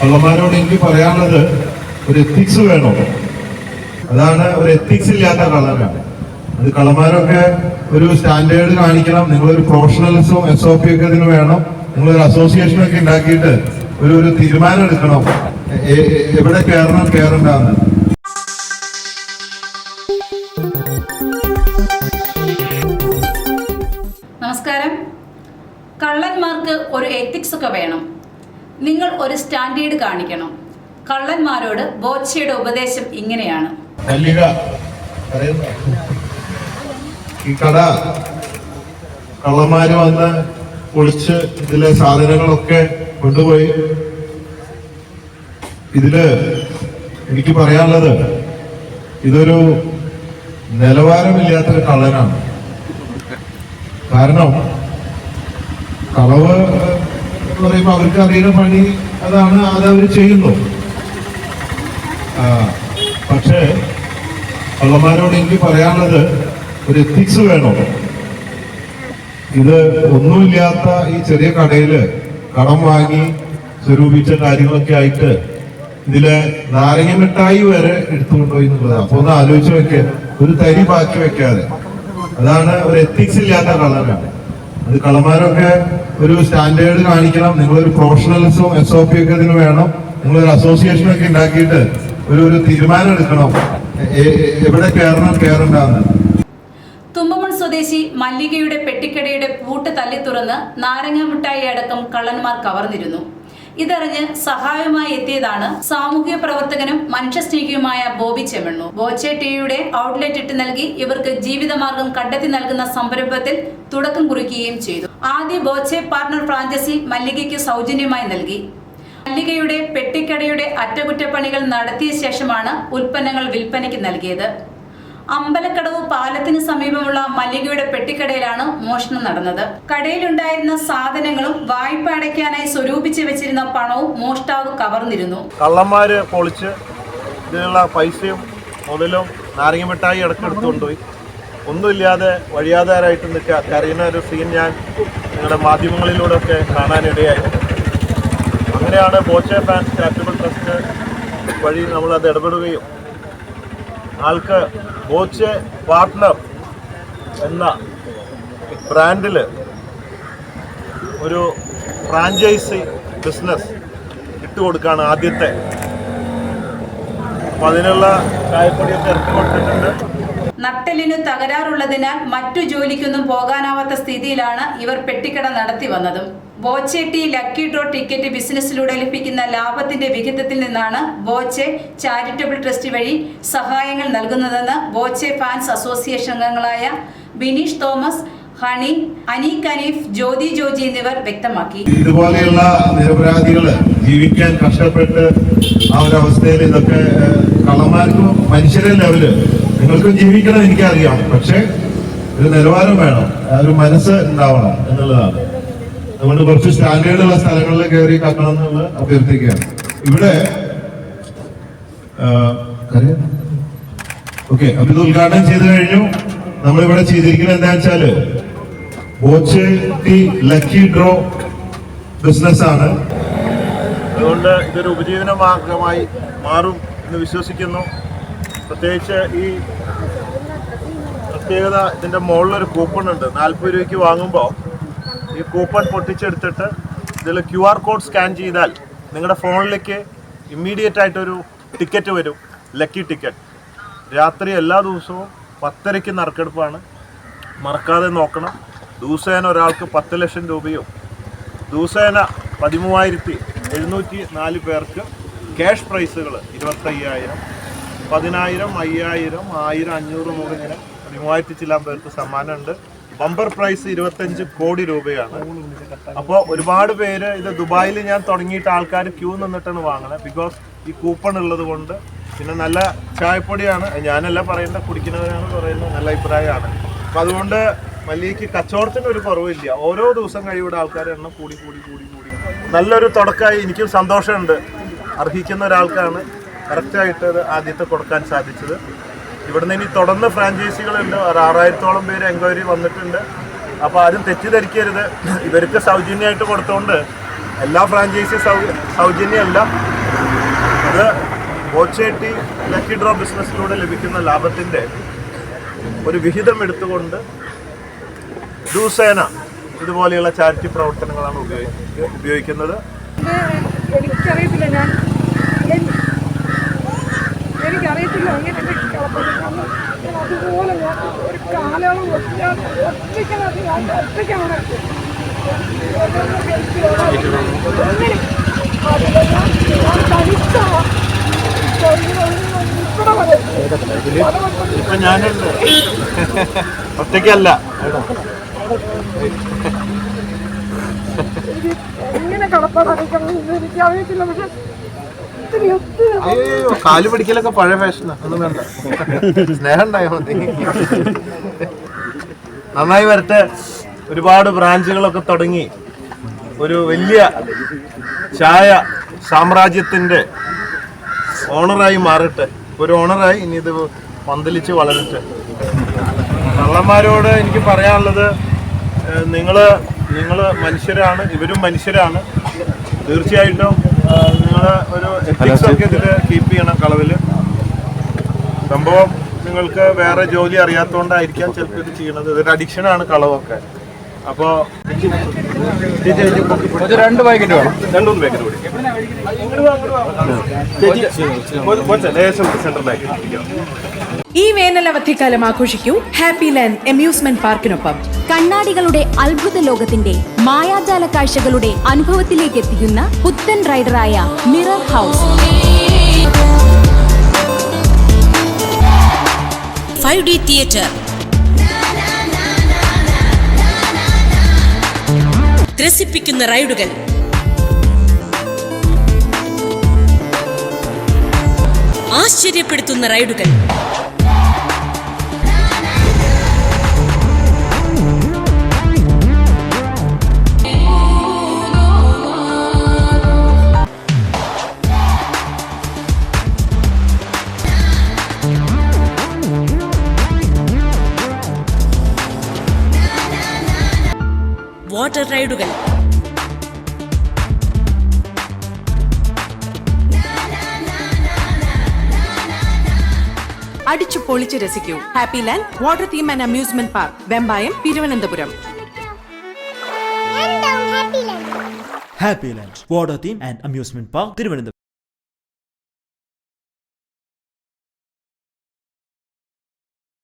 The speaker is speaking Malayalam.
കള്ളന്മാരോട് എനിക്ക് പറയാനുള്ളത് ഒരു എത്തിക്സ് വേണം. അതാണ് ഒരു എത്തിക്സ് ഇല്ലാത്ത കള്ളനാണ് അത് കള്ളന്മാരൊക്കെ ഒരു സ്റ്റാൻഡേർഡ് കാണിക്കണം. നിങ്ങളൊരു പ്രൊഫഷണലിസവും എസ് ഒ പി ഒക്കെ ഇതിന് വേണം. നിങ്ങളൊരു അസോസിയേഷൻ ഒക്കെ ഉണ്ടാക്കിയിട്ട് ഒരു ഒരു തീരുമാനം എടുക്കണം. എവിടെ കയറണം കയറണ്ടെന്ന്. നമസ്കാരം. കള്ളന്മാർക്ക് ഒരു എത്തിക്സ് ഒക്കെ വേണം. നിങ്ങൾ ഒരു സ്റ്റാൻഡേർഡ് കാണിക്കണം. കള്ളന്മാരോട് ബോച്ചയുടെ ഉപദേശം ഇങ്ങനെയാണ്. കള്ളന്മാര് വന്ന് പൊളിച്ച് ഇതിലെ സാധനങ്ങളൊക്കെ കൊണ്ടുപോയി. ഇതിൽ എനിക്ക് പറയാനുള്ളത് ഇതൊരു നിലവാരമില്ലാത്ത കള്ളനാണ്. കാരണം കളവ് എന്ന് പറയുമ്പോൾ അവർക്ക് അറിയുന്ന പണി അതാണ് അതവർ ചെയ്യുന്നു. പക്ഷേ കള്ളന്മാരോട് എനിക്ക് പറയാനുള്ളത് ഒരു എത്തിക്സ് വേണം. ഇത് ഒന്നുമില്ലാത്ത ഈ ചെറിയ കടയിൽ കടം വാങ്ങി സ്വരൂപിച്ച കാര്യങ്ങളൊക്കെ ആയിട്ട് ഇതിൽ നാരങ്ങ മിഠായി വരെ എടുത്തുകൊണ്ടുപോയി എന്നുള്ളതാണ്. അപ്പൊ ഒന്ന് ആലോചിച്ച് വെക്കുക ഒരു തരി ബാക്കി വെക്കാതെ. അതാണ് ഒരു എത്തിക്സ് ഇല്ലാത്ത കള്ളനാണ്. അത് കള്ളന്മാരൊക്കെ ഒരു സ്റ്റാൻഡേർഡ് കാണിക്കണം. നിങ്ങളൊരു പ്രൊഫഷണലിസവും എസ് ഒ പി ഒക്കെ ഇതിന് വേണം. നിങ്ങളൊരു അസോസിയേഷൻ ഒക്കെ ഉണ്ടാക്കിയിട്ട് ഒരു ഒരു തീരുമാനം എടുക്കണം. എവിടെ കയറണം കയറണ്ടെന്ന്. തുമ്പമൺ സ്വദേശി മല്ലികയുടെ പെട്ടിക്കടയുടെ പൂട്ട് തല്ലി തുറന്ന് നാരങ്ങ മിഠായി അടക്കം കള്ളന്മാർ കവർന്നിരുന്നു. ഇതറിഞ്ഞ് സഹായമായി എത്തിയതാണ് സാമൂഹ്യ പ്രവർത്തകനും മനുഷ്യസ്നേഹിയുമായ ബോബി ചെമ്മണ്ണൂർ ബോച്ചെ ടിവിയുടെ ഔട്ട്ലെറ്റ് ഇട്ട് നൽകി ഇവർക്ക് ജീവിതമാർഗം കണ്ടെത്തി നൽകുന്ന സംരംഭത്തിൽ തുടക്കം കുറിക്കുകയും ചെയ്തു. ആദ്യ ബോച്ചെ പാർട്ണർ ഫ്രാഞ്ചൈസി മല്ലികയ്ക്ക് സൗജന്യമായി നൽകി. മല്ലികയുടെ പെട്ടിക്കടയുടെ അറ്റകുറ്റപ്പണികൾ നടത്തിയ ശേഷമാണ് ഉൽപ്പന്നങ്ങൾ വിൽപ്പനയ്ക്ക് നൽകിയത്. അമ്പലക്കടവ് പാലത്തിന് സമീപമുള്ള മല്ലികയുടെ പെട്ടിക്കടയിലാണ് മോഷണം നടന്നത്. കടയിലുണ്ടായിരുന്ന സാധനങ്ങളും വായ്പ അടയ്ക്കാനായി സ്വരൂപിച്ച് വെച്ചിരുന്ന പണവും മോഷ്ടാവ് കവർന്നിരുന്നു. കള്ളന്മാര് പൊളിച്ച് ഇതിനുള്ള പൈസയും മുതലും നാരങ്ങ മിഠായി ഇടക്കെടുത്തുകൊണ്ടുപോയി ഒന്നുമില്ലാതെ വഴിയാധാരായിട്ട് നിൽക്കുക. കരയുന്ന ഒരു സീൻ ഞാൻ നിങ്ങളുടെ മാധ്യമങ്ങളിലൂടെ ഒക്കെ കാണാനിടയായി. അങ്ങനെയാണ് ബോച്ചെ ഫാൻസ് ചാരിറ്റബിൾ ട്രസ്റ്റ് വഴി നമ്മളത് ഇടപെടുകയും ആൾക്ക് കോച്ച് പാർട്ട്ണർ എന്ന ബ്രാൻഡിൽ ഒരു ഫ്രാഞ്ചൈസി ബിസിനസ് ഇട്ടുകൊടുക്കുകയാണ് ആദ്യത്തെ. അപ്പം അതിനുള്ള കായപ്പൊടിയൊക്കെ ഇറക്കി കൊടുത്തിട്ടുണ്ട് നട്ടലിനു തകരാറുള്ളതിനാൽ മറ്റു ജോലിക്കൊന്നും പോകാനാവാത്ത സ്ഥിതിയിലാണ് ഇവർ പെട്ടിക്കട നടത്തി വന്നതും. ബോച്ചെട്ടി ലക്കി ഡ്രോ ടിക്കറ്റ് ബിസിനസ്സിലൂടെ ലഭിക്കുന്ന ലാഭത്തിന്റെ വിഹിതത്തിൽ നിന്നാണ് ബോച്ചെ ചാരിറ്റബിൾ ട്രസ്റ്റ് വഴി സഹായങ്ങൾ നൽകുന്നതെന്ന് ബോച്ചെ ഫാൻസ് അസോസിയേഷൻ അംഗങ്ങളായ ബിനീഷ് തോമസ് ഹണി അനി കനീഫ് ജ്യോതി ജോജി എന്നിവർ വ്യക്തമാക്കി. ഇതുപോലെയുള്ള നിരപരാധികൾ ജീവിക്കാൻ കഷ്ടപ്പെട്ട് ആ ഒരു അവസ്ഥയിൽ ഇതൊക്കെ കള്ളന്മാർക്കും കള്ളന്മാർക്ക് മനുഷ്യരെ ലെവൽ നിങ്ങൾക്കും ജീവിക്കണം എനിക്കറിയാം. പക്ഷേ ഒരു നിലവാരം വേണം ഒരു മനസ്സ് ഉണ്ടാവണം എന്നുള്ളതാണ്. അതുകൊണ്ട് കുറച്ച് സ്റ്റാൻഡേർഡുള്ള സ്ഥലങ്ങളിൽ കയറി കക്കണം എന്നുള്ള അഭ്യർത്ഥിക്കുകയാണ്. ഇവിടെ ഓക്കെ അപ്പൊ ഇത് ഉദ്ഘാടനം ചെയ്തു കഴിഞ്ഞു. നമ്മളിവിടെ ചെയ്തിരിക്കുന്നത് എന്താ വെച്ചാൽ ബോച്ച് ലക്കി ഡ്രോ ബിസിനസ് ആണ്. അതുകൊണ്ട് ഇതൊരു ഉപജീവന മാർഗമായി മാറും എന്ന് വിശ്വസിക്കുന്നു. പ്രത്യേകിച്ച് ഈ പ്രത്യേകത ഇതിന്റെ മുകളിലൊരു കൂപ്പൺ ഉണ്ട്. നാൽപ്പത് രൂപയ്ക്ക് വാങ്ങുമ്പോൾ ഈ കൂപ്പൺ പൊട്ടിച്ചെടുത്തിട്ട് ഇതിൽ ക്യു ആർ കോഡ് സ്കാൻ ചെയ്താൽ നിങ്ങളുടെ ഫോണിലേക്ക് ഇമ്മീഡിയറ്റ് ആയിട്ടൊരു ടിക്കറ്റ് വരും. ലക്കി ടിക്കറ്റ് രാത്രി എല്ലാ ദിവസവും പത്തരയ്ക്ക് നറുക്കെടുപ്പാണ്. മറക്കാതെ നോക്കണം. ദിവസേന ഒരാൾക്ക് പത്ത് ലക്ഷം രൂപയോ ദിവസേന പതിമൂവായിരത്തി എഴുന്നൂറ്റി നാല് പേർക്ക് ക്യാഷ് പ്രൈസുകൾ ഇരുപത്തയ്യായിരം. പതിനായിരം അയ്യായിരം ആയിരം അഞ്ഞൂറ് നൂറ് ഇങ്ങനെ മൂവായിരത്തി ചില്ലാൻ പേർക്ക് സമ്മാനമുണ്ട്. ബമ്പർ പ്രൈസ് ഇരുപത്തഞ്ച് കോടി രൂപയാണ്. അപ്പോൾ ഒരുപാട് പേര് ഇത് ദുബായിൽ ഞാൻ തുടങ്ങിയിട്ട് ആൾക്കാർ ക്യൂ നിന്നിട്ടാണ് വാങ്ങുന്നത് ബിക്കോസ് ഈ കൂപ്പൺ ഉള്ളത് കൊണ്ട് പിന്നെ നല്ല ചായപ്പൊടിയാണ്. ഞാനല്ല പറയേണ്ട കുടിക്കുന്നവരാണ് പറയുന്നത് നല്ല അഭിപ്രായമാണ്. അപ്പം അതുകൊണ്ട് മല്ലിക്ക് കച്ചവടത്തിന് ഒരു കുറവില്ല. ഓരോ ദിവസം കഴിയുടെ ആൾക്കാരുടെ എണ്ണം കൂടി കൂടി കൂടി കൂടി. നല്ലൊരു തുടക്കമായി എനിക്കും സന്തോഷമുണ്ട്. അർഹിക്കുന്ന ഒരാൾക്കാണ്. കറക്റ്റായിട്ട് അത് ആദ്യത്തെ കൊടുക്കാൻ സാധിച്ചത്. ഇവിടുന്ന് ഇനി തുടർന്ന് ഫ്രാഞ്ചൈസികളുണ്ട്. ഒരു ആറായിരത്തോളം പേര് എൻക്വയറി വന്നിട്ടുണ്ട്. അപ്പോൾ ആരും തെറ്റിദ്ധരിക്കരുത്. ഇവർക്ക് സൗജന്യമായിട്ട് കൊടുത്തുകൊണ്ട് എല്ലാ ഫ്രാഞ്ചൈസി സൗജന്യമല്ല. അത് ബോച്ചേട്ടി ലക്കി ഡ്രോ ബിസിനസ്സിലൂടെ ലഭിക്കുന്ന ലാഭത്തിന്റെ ഒരു വിഹിതം എടുത്തുകൊണ്ട് ദിവസേന ഇതുപോലെയുള്ള ചാരിറ്റി പ്രവർത്തനങ്ങളാണ് ഉപയോഗി ഉപയോഗിക്കുന്നത്. എനിക്കറിയത്തില്ല. ഞാൻ എനിക്കറിയത്തില്ല എങ്ങനെ കളപ്പുന്നത് അതുപോലെ ഞാൻ ഒരു കാലയളവ് ഞാൻ ഒറ്റയ്ക്കാണ് ഞാൻ ഒറ്റയ്ക്കാണ് ഇപ്പൊ ഞാനുണ്ട്. ഒറ്റയ്ക്കല്ല. എങ്ങനെ കടപ്പാടറിയിക്കണം എനിക്ക് അറിയത്തില്ല. പക്ഷെ അയ്യോ കാൽ പിടിക്കലൊക്കെ പഴയ ഫാഷനാ ഒന്നും വേണ്ട. സ്നേഹം ഉണ്ടായോ? നന്നായി വരട്ടെ. ഒരുപാട് ബ്രാഞ്ചുകളൊക്കെ തുടങ്ങി. ഒരു വലിയ ചായ സാമ്രാജ്യത്തിന്റെ ഓണറായി മാറട്ടെ. ഒരു ഓണറായി ഇനി ഇത് പന്തലിച്ച് വളരട്ടെ. കള്ളന്മാരോട് എനിക്ക് പറയാനുള്ളത് നിങ്ങൾ നിങ്ങൾ മനുഷ്യരാണ് ഇവരും മനുഷ്യരാണ്. തീർച്ചയായിട്ടും ഒരു എത്തിക്സ് ഒക്കെ ഇതിൽ കീപ്പ് ചെയ്യണം കളവിൽ സംഭവം നിങ്ങൾക്ക് വേറെ ജോലി അറിയാത്തതുകൊണ്ടായിരിക്കാം ചിലപ്പോൾ ഇത് ചെയ്യണത് ഇതൊരു അഡിക്ഷനാണ് കളവൊക്കെ അപ്പോൾ രണ്ട് പാക്കറ്റ് വേണം രണ്ടുമൂന്ന് പാക്കറ്റ് കൂടി ലേശം സെൻട്രൽ സെൻട്രലാക്കി ഈ വേനലവധിക്കാലം ആഘോഷിക്കൂ ഹാപ്പി ലാൻഡ് അമ്യൂസ്മെന്റ് പാർക്കിനൊപ്പം. കണ്ണാടികളുടെ അത്ഭുത ലോകത്തിന്റെ മായാജാല കാഴ്ചകളുടെ അനുഭവത്തിലേക്ക് എത്തിക്കുന്ന പുത്തൻ റൈഡറായ mirror house. Five D theatre. ത്രസിപ്പിക്കുന്ന റൈഡുകൾ. ആശ്ചര്യപ്പെടുത്തുന്ന റൈഡുകൾ. വാട്ടർ റൈഡുകൾ. അടിച്ചു പൊളിച്ച് രസിക്കൂ. Happy Land water theme and amusement park Vembayam Thiruvananthapuram. Happy Land water theme and amusement park Thiruvananthapuram.